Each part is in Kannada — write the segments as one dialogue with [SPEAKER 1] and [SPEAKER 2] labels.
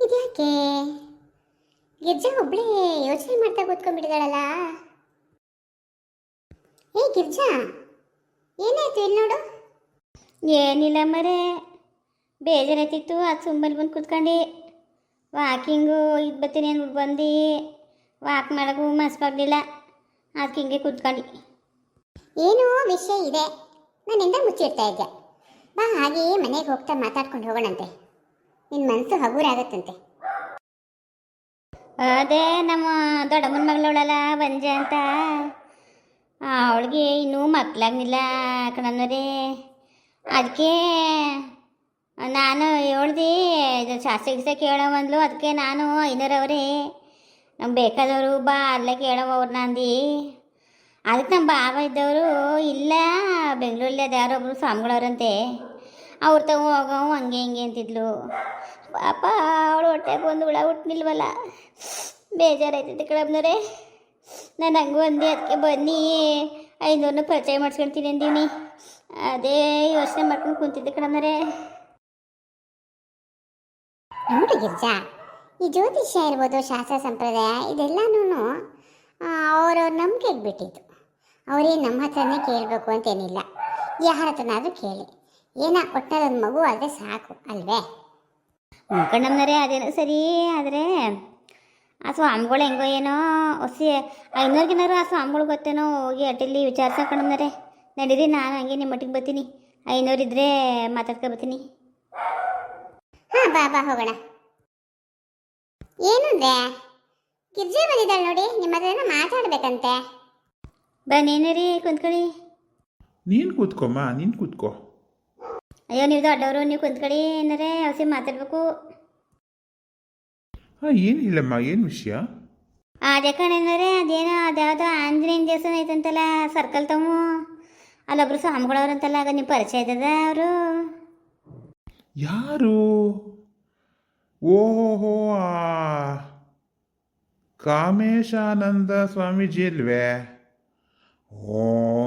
[SPEAKER 1] ಇದ್ಯಾಕೆ? ಗಿರ್ಜಾ ಒಬ್ಳೇ ಯೋಚನೆ ಮಾಡ್ತಾ ಕೂತ್ಕೊಂಡ್ಬಿಟ್ಟಿದ್ದಾಳಲ್ಲ? ಏ ಗಿರ್ಜಾ ಏನಾಯ್ತು ಇಲ್ಲಿ ನೋಡು?
[SPEAKER 2] ಏನಿಲ್ಲ ಮರೆ ಬೇಜಾರಾಯ್ತಿತ್ತು ಅದು ಸುಮ್ಮನೆ ಬಂದು ಕೂತ್ಕೊಂಡು. ವಾಕಿಂಗು ಇದು ಬರ್ತೀನಿ ಅಂದ್ಬಿಟ್ಟು ಬಂದು. ವಾಕ್ ಮಾಡೋಕ್ಕೂ ಮನಸ್ಸಾಗಲಿಲ್ಲ ಅದಕ್ಕೆ ಹಿಂಗೆ ಕೂತ್ಕೊಂಡು.
[SPEAKER 1] ಏನೋ ವಿಷಯ ಇದೆ. ನನ್ನಿಂದ ಮುಚ್ಚಿಡ್ತಾ ಇದ್ದೆ ಬಾ ಹಾಗೆ ಮನೆಗೆ ಹೋಗ್ತಾ ಮಾತಾಡ್ಕೊಂಡು ಹೋಗೋಣಂತೆ. ನಿನ್ನ ಮನಸ್ಸು ಹಗುರಾಗತ್ತಂತೆ.
[SPEAKER 2] ಅದೇ ನಮ್ಮ ದೊಡ್ಡಮ್ಮನ ಮಗಳವಳಲ್ಲ ಬಂಜೆ ಅಂತ. ಅವಳಿಗೆ ಇನ್ನೂ ಮಕ್ಕಳಾಗಿಲ್ಲ ಕಣನ್ನೋರೇ ಅದಕ್ಕೆ ನಾನು ಹೇಳ್ದಿ, ಇದು ಶಾಸ್ತ್ರ ಕೇಳೋ ಬಂದ್ಲು ಅದಕ್ಕೆ ನಾನು ಐನೂರವ್ರಿ ನಮ್ಗೆ ಬೇಕಾದವರು ಬಾ ಅಲ್ಲೇ ಕೇಳೋವ್ರು ನಂದಿ ಅಂದು. ಅದಕ್ಕೆ ನಮ್ಮ ಬಾಬಾ ಇದ್ದವರು ಇಲ್ಲ, ಬೆಂಗಳೂರಲ್ಲಿ ಅದು ಯಾರೊಬ್ರು ಸ್ವಾಮಿಗಳವ್ರಂತೆ. ಅವ್ರ ತಗೋ ಹೋಗೋ ಹಂಗೆ ಹಿಂಗೆ ಅಂತಿದ್ಲು. ಪಾಪ ಅವಳು ಹೊಟ್ಟೆಗೆ ಒಂದು ಹುಳ ಹುಟ್ಟಿಲ್ವಲ್ಲ ಬೇಜಾರಾಯ್ತೈತೆ ಕಳಬ್ನವ್ರೆ ನಾನು ಹಂಗೂ ಅಂದೆ ಅದಕ್ಕೆ ಬನ್ನಿ ಐನೂರನ್ನ ಪರಿಚಯ ಮಾಡಿಸ್ಕೊಳ್ತೀನಿ ಅಂದೀನಿ. ಅದೇ ಯೋಚನೆ ಮಾಡ್ಕೊಂಡು ಕುಂತಿದ್ದೆ ಕಣಮ್ಮರೆ
[SPEAKER 1] ನೋಡಿ ಗಿರ್ಜಾ, ಈ ಜ್ಯೋತಿಷ್ಯ ಇರ್ಬೋದು, ಶಾಸ್ತ್ರ ಸಂಪ್ರದಾಯ ಇದೆಲ್ಲನೂ ಅವರವ್ರ ನಂಬಿಕೆಗೆ ಬಿಟ್ಟಿದ್ದು. ಅವರೇ ನಮ್ಮ ಹತ್ರನೇ ಕೇಳಬೇಕು ಅಂತೇನಿಲ್ಲ. ಯಾರ ಹತ್ರನಾದರೂ ಕೇಳಿ. ಏನ ನನ್ನ ಮಗು ಆದರೆ ಸಾಕು ಅಲ್ವೇ?
[SPEAKER 2] ಕಣ್ಣಮ್ಮನರೆ ಅದೇನೋ ಸರಿ ಆದರೆ ಆ ಸ್ವಾಮಿಗಳು ಹೆಂಗೋ ಏನೋ ಹೊಸಿ ಐನೂರ್ಗಿನಾರು ಆ ಸ್ವಾಮಿಗಳು ಗೊತ್ತೇನೋ ಹೋಗಿ ಅಟ್ಟಿಲಿ ವಿಚಾರಿಸ ಕಣ್ಣಮ್ಮನರೆ ನಡೀರಿ ನಾನು ಹಂಗೆ ನಿಮ್ಮ ಮಟ್ಟಿಗೆ ಬರ್ತೀನಿ. ಐನೂರಿದ್ರೆ ಮಾತಾಡ್ಕೊ ಬರ್ತೀನಿ.
[SPEAKER 1] ಹಾ ಬಾ ಬಾ ಹೋಗೋಣ. ಏನು ಅಂದ್ರೆ? ಗಿರ್ಜೆ ಬಂದಿದ್ದಾಳೆ ನೋಡಿ ನಿಮ್ಮ ಹತ್ರ ಮಾತಾಡ್ಬೇಕಂತೆ.
[SPEAKER 2] ಬನ್ನಿ ರೀ ಕುಂತ್ಕೊಳ್ಳಿ.
[SPEAKER 3] ನೀನು ಕೂತ್ಕೊಮ್ಮ ನೀನು ಕೂತ್ಕೋ.
[SPEAKER 2] ಅಯ್ಯೋ ನೀವು ದೊಡ್ಡವರು ನೀವು ಕುಂತ್ಕೊಳ್ಳಿ ಏನಾರೇ ಹಸಿ ಮಾತಾಡ್ಬೇಕು.
[SPEAKER 3] ಹಾಂ ಏನಿಲ್ಲಮ್ಮ ಏನು ವಿಷಯ?
[SPEAKER 2] ಅದೇ ಕಣೇನರೇ ಅದೇನೋ ಅದ್ಯಾವುದೋ ಆಂಜನೇಯನ ದೇವಸ್ಥಾನ ಐತಂತಲ್ಲ ಸರ್ಕಲ್ ತಮ್ಮ. ಅಲ್ಲೊಬ್ರು ಸ್ವಾಮಿಗಳವ್ರಂತಲ್ಲ ಆಗ ನಿಮ್ಮ ಪರಿಚಯ ಇದ್ದದ ಅವರು?
[SPEAKER 3] ಯಾರು? ಓಹೋ ಆ ಕಾಮೇಶಾನಂದ ಸ್ವಾಮೀಜಿ ಅಲ್ವೇ? ಓ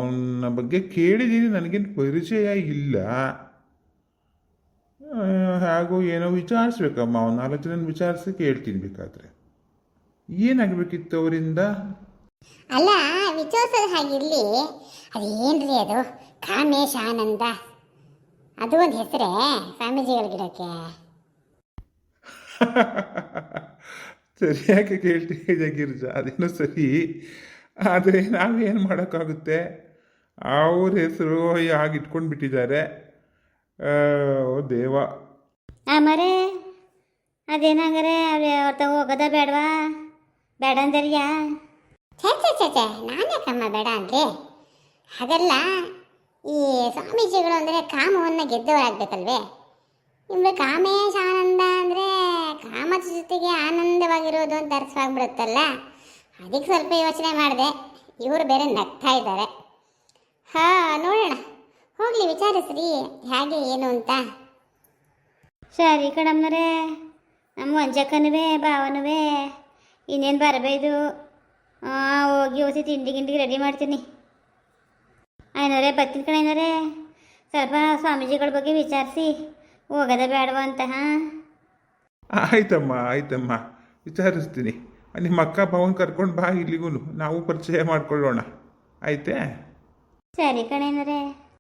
[SPEAKER 3] ನನ್ನ ಬಗ್ಗೆ ಕೇಳಿದ್ದೀನಿ ನನಗೇನು ಪರಿಚಯ ಇಲ್ಲ. ಹಾಗೂ ಏನೋ ವಿಚಾರಿಸ್ಬೇಕಮ್ಮ ಅವ್ನು ನಾಲ್ಕು ಜನ ವಿಚಾರಿಸಿ ಕೇಳ್ತೀನಿ ಬೇಕಾದ್ರೆ. ಏನಾಗಬೇಕಿತ್ತು ಅವರಿಂದ?
[SPEAKER 1] ಅಲ್ಲ ವಿಚಾರಿಸೋದು ಹಾಗಿರ್ಲಿ ಅದೇನ್ರಿ ಅದು ಕಾಮೇಶ್ ಆನಂದ. ಅದು ಒಂದು ಹೆಸರೇ ಸ್ವಾಮೀಜಿಗಳ ಗಿಡಕ್ಕೆ.
[SPEAKER 3] ಸರಿಯಾಗಿ ಕೇಳ್ತಿದ್ದೆ ಗಿರಿಜಾ ಅದೇನೋ ಸರಿ. ಆದರೆ ನಾವೇನು ಮಾಡೋಕ್ಕಾಗುತ್ತೆ? ಅವ್ರ ಹೆಸರು ಹಾಗೆ ಇಟ್ಕೊಂಡು ಬಿಟ್ಟಿದ್ದಾರೆ ಓ ದೇವ.
[SPEAKER 2] ಆ ಮರೆ ಅದೇನಾಗರೆ ಅವ್ರ ತಗ ಹೋಗೋದ ಬೇಡವಾ? ಬೇಡ ಅಂದರ್ಯಾ?
[SPEAKER 1] ಛೇ ಛೇ ಛೇ ಛೇ ನಾನ್ಯಾಕಮ್ಮ ಬೇಡ ಅಂದ್ರೆ? ಹಾಗಲ್ಲ ಈ ಸ್ವಾಮೀಜಿಗಳು ಅಂದರೆ ಕಾಮವನ್ನು ಗೆದ್ದವರಾಗಬೇಕಲ್ವೇ? ನಿಮ್ಗೆ ಕಾಮೇಶ ಆನಂದ ಅಂದರೆ ಕಾಮದ ಜೊತೆಗೆ ಆನಂದವಾಗಿರೋದು ಅಂತ ಅರ್ಥವಾಗ್ಬಿಡುತ್ತಲ್ಲ? ಅದಕ್ಕೆ ಸ್ವಲ್ಪ ಯೋಚನೆ ಮಾಡಿದೆ. ಇವರು ಬೇರೆ ನಗ್ತಾ ಇದ್ದಾರೆ. ಹಾಂ ನೋಡೋಣ. ಹೋಗಲಿ ವಿಚಾರಿಸ್ರಿ ಹೇಗೆ ಏನು ಅಂತ.
[SPEAKER 2] ಸರಿ ಕಣಮ್ಮನರೇ ನಮ್ಮ ವಂಚಕನುವೆ ಭಾವನುವೆ ಇನ್ನೇನು ಬರಬೇಕು ಹೋಗಿ ಹೋಗಿ ತಿಂಡಿ ಗಿಂಡಿಗೆ ರೆಡಿ ಮಾಡ್ತೀನಿ. ಐನೂರೇ ಬರ್ತೀನಿ ಕಣ ಐನೂರೇ. ಸ್ವಲ್ಪ ಸ್ವಾಮೀಜಿಗಳ ಬಗ್ಗೆ ವಿಚಾರಿಸಿ. ಹೋಗೋದ ಬೇಡವ ಅಂತ ಹಾಂ?
[SPEAKER 3] ಆಯ್ತಮ್ಮ ಆಯ್ತಮ್ಮ. ವಿಚಾರಿಸ್ತೀನಿ. ನಿಮ್ಮ ಅಕ್ಕ ಭಾವನ್ ಕರ್ಕೊಂಡು ಬಾ ಇಲ್ಲಿಗೂ ನಾವು ಪರಿಚಯ ಮಾಡ್ಕೊಳ್ಳೋಣ. ಆಯ್ತೇ?
[SPEAKER 2] ಸರಿ ಕಣೇನರೇ